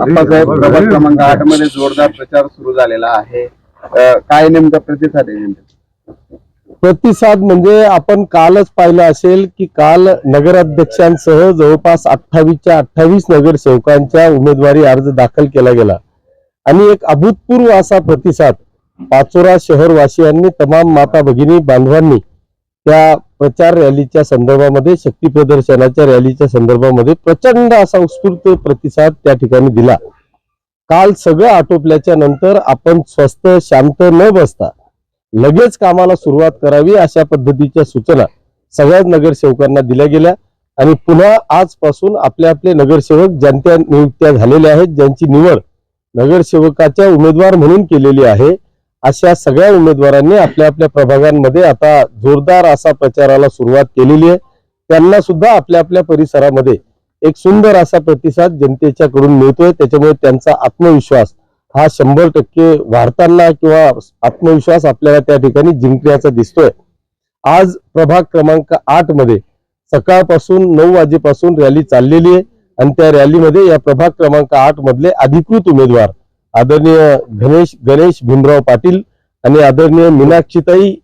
आप्पासाहेब प्रभाग क्रमांक आठमध्ये जोरदार प्रचार सुरू झालेला आहे. काय नेमका प्रतिसाद आहे? प्रतिसाद म्हणजे आपण कालच पाहिलं असेल की काल नगराध्यक्षांसह जवळपास अठ्ठावीसच्या अठ्ठावीस नगरसेवकांच्या उमेदवारी अर्ज दाखल केला गेला. आणि एक अभूतपूर्व असा प्रतिसाद पाचोरा शहरवासियांनी तमाम माता भगिनी बांधवांनी त्या प्रचार रॅलीच्या संदर्भामध्ये शक्ती प्रदर्शनाच्या रॅलीच्या संदर्भामध्ये प्रचंड असा उत्स्फूर्त प्रतिसाद त्या ठिकाणी दिला. काल सगळं आटोपल्याच्या नंतर आपण स्वस्त शांत न बसता लगेच कामाला सुरुवात करावी अशा पद्धतीच्या सूचना सगळ्याच नगरसेवकांना दिल्या गेल्या आणि पुन्हा आजपासून आपले आपले नगरसेवक ज्यांच्या नियुक्त्या झालेल्या आहेत ज्यांची निवड नगरसेवकाच्या उमेदवार म्हणून केलेली आहे. अशा सगळ्या उमेदवारांनी आपल्या आपल्या प्रभागांमध्ये आता जोरदार असा प्रचाराला सुरुवात केलेली आहे. त्यांना सुद्धा आपल्या आपल्या परिसरामध्ये एक सुंदर असा प्रतिसाद जनतेच्याकडून मिळतोय. त्याच्यामुळे त्यांचा आत्मविश्वास हा शंभर टक्के वाढताना किंवा आत्मविश्वास आपल्याला त्या ठिकाणी जिंकण्याचा दिसतोय. आज प्रभाग क्रमांक आठमध्ये सकाळपासून नऊ वाजेपासून रॅली चाललेली आहे. आणि त्या रॅलीमध्ये या प्रभाग क्रमांक आठ मधले अधिकृत उमेदवार आदरणीय गणेश गणेश भीमराव पाटील आणि आदरणीय मीनाक्षीताई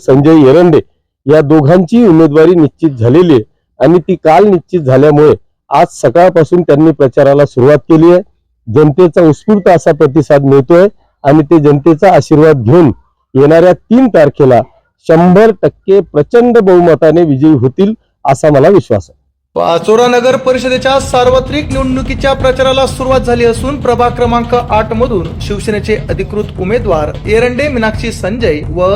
संजय एरंडे या दोघांची उमेदवारी निश्चित झालेली आहे. आणि ती काल निश्चित झाल्यामुळे आज सकाळपासून त्यांनी प्रचाराला सुरुवात केली आहे. जनतेचा उत्स्फूर्त असा प्रतिसाद मिळतोय आणि ते जनतेचा आशीर्वाद घेऊन येणाऱ्या तीन तारखेला शंभर टक्के प्रचंड बहुमताने विजयी होतील असा मला विश्वास आहे. पाचोरा नगर परिषदेच्या सार्वत्रिक निवडणुकीच्या प्रचाराला सुरुवात झाली असून प्रभाग क्रमांक आठ मधून शिवसेनेचे अधिकृत उमेदवार एरंडे मीनाक्षी संजय व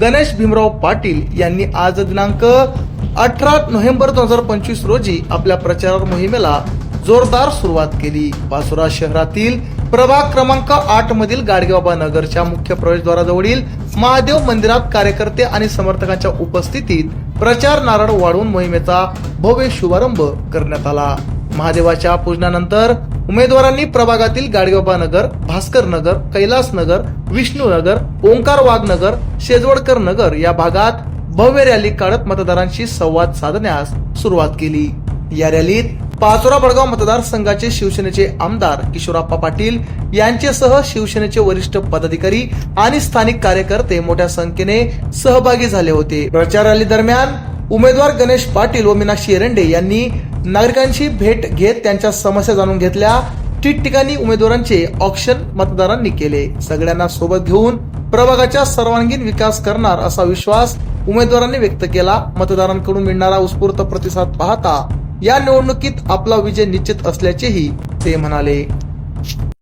गणेश भीमराव पाटील यांनी आज दिनांक अठरा नोव्हेंबर दोन हजार पंचवीस रोजी आपल्या प्रचार मोहिमेला जोरदार सुरुवात केली. पाचोरा शहरातील प्रभाग क्रमांक आठ मधील गाडगेबाबा नगरच्या मुख्य प्रवेशद्वाराजवळील महादेव मंदिरात कार्यकर्ते आणि समर्थकांच्या उपस्थितीत प्रचार नारळ वाढवून मोहिमेचा भव्य शुभारंभ करण्यात आला. महादेवाच्या पूजनानंतर उमेदवारांनी प्रभागातील गाडगेबाबा नगर भास्कर नगर कैलास नगर विष्णू नगर ओंकार वाघ नगर शेजवडकर नगर या भागात भव्य रॅली काढत मतदारांशी संवाद साधण्यास सुरुवात केली. या रॅलीत पाचोरा बडगाव मतदारसंघाचे शिवसेनेचे आमदार किशोराप्पा पाटील यांच्यासह शिवसेनेचे वरिष्ठ पदाधिकारी आणि स्थानिक कार्यकर्ते मोठ्या संख्येने सहभागी झाले होते. प्रचार रॅली दरम्यान उमेदवार गणेश पाटील व मीनाक्षी एरंडे यांनी नागरिकांची भेट घेत त्यांच्या समस्या जाणून घेतल्या. ठिकठिकाणी उमेदवारांचे ऑक्शन मतदारांनी केले. सगळ्यांना सोबत घेऊन प्रभागाच्या सर्वांगीण विकास करणार असा विश्वास उमेदवारांनी व्यक्त केला. मतदारांकडून मिळणारा उत्स्फूर्त प्रतिसाद पाहता या निवडणुकीत आपला विजय निश्चित असल्याचेही ते म्हणाले.